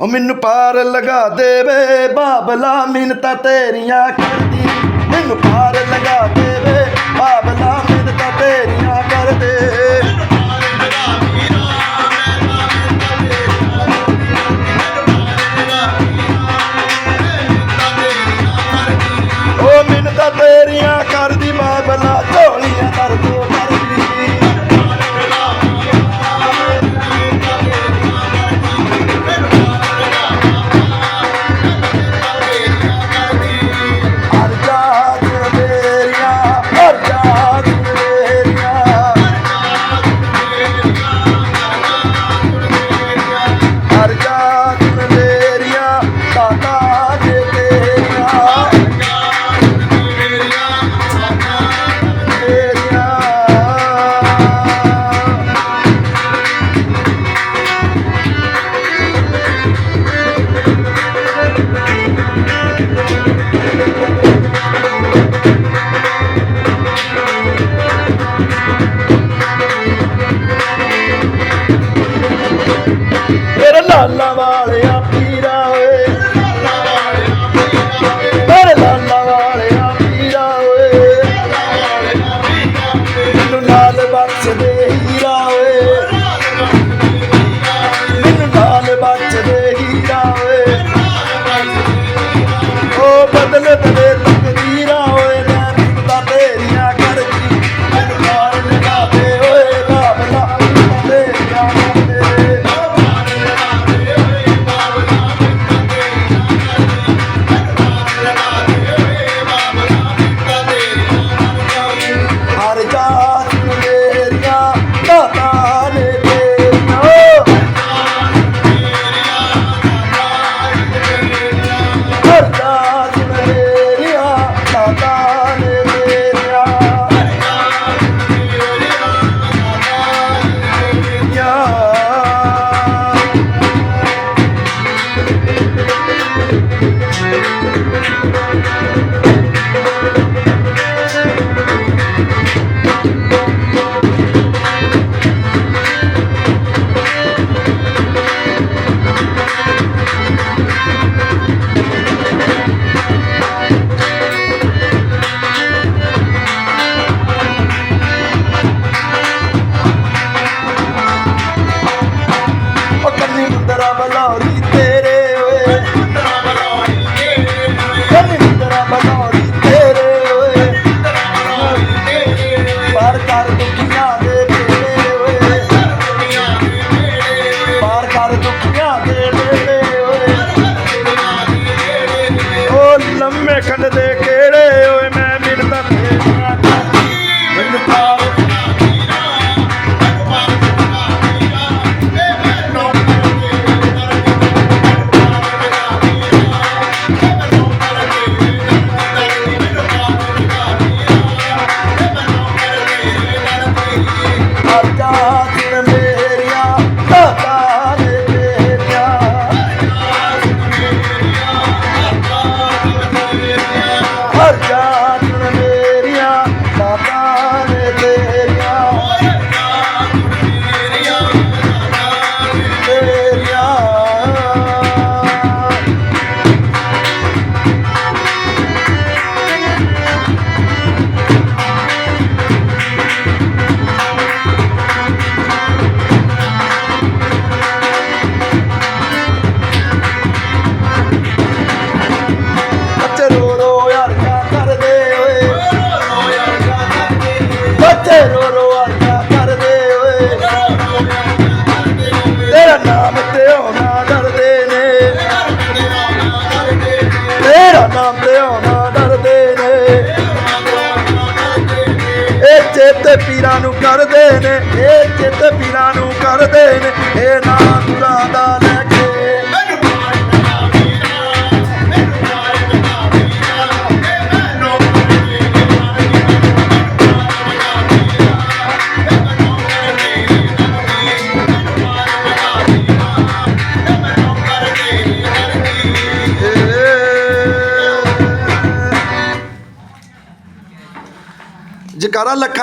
ਉਹ ਮੈਨੂੰ ਪਾਰ ਲਗਾ ਦੇਵੇ ਬਾਬਲਾ ਮਿੰਤਾ ਤੇਰੀਆਂ ਕਰਦੀ ਲਾਲਾ ਵਾਲਿਆ ਪੀਰਾ ਓਏ ਤੇਰੇ ਲਾਲਾ ਵਾਲਿਆ ਪੀਰਾ ਓਏ ਮੈਨੂੰ ਨਾਲ ਬਖਸ਼ ਦੇ ਹੀਰਾ ਓਏ ਮੈਨੂੰ ਨਾਲ ਬਖਸ਼ ਦੇ ਹੀਰਾ ਓਏ ਓ ਬਦਲੇ ਬਦਲੇ এখানে দেখে ਪੀਰਾਂ ਨੂੰ ਕਰਦੇ ਨੇ, ਇਹ ਚਿੱਤ ਪੀਰਾਂ ਨੂੰ ਕਰਦੇ ਨੇ, ਇਹ ਨਾਮ ਗੁਰਾਂ ਦਾ ਲੈ ਕੇ। ਜਕਾਰਾ ਲੱਖਾਂ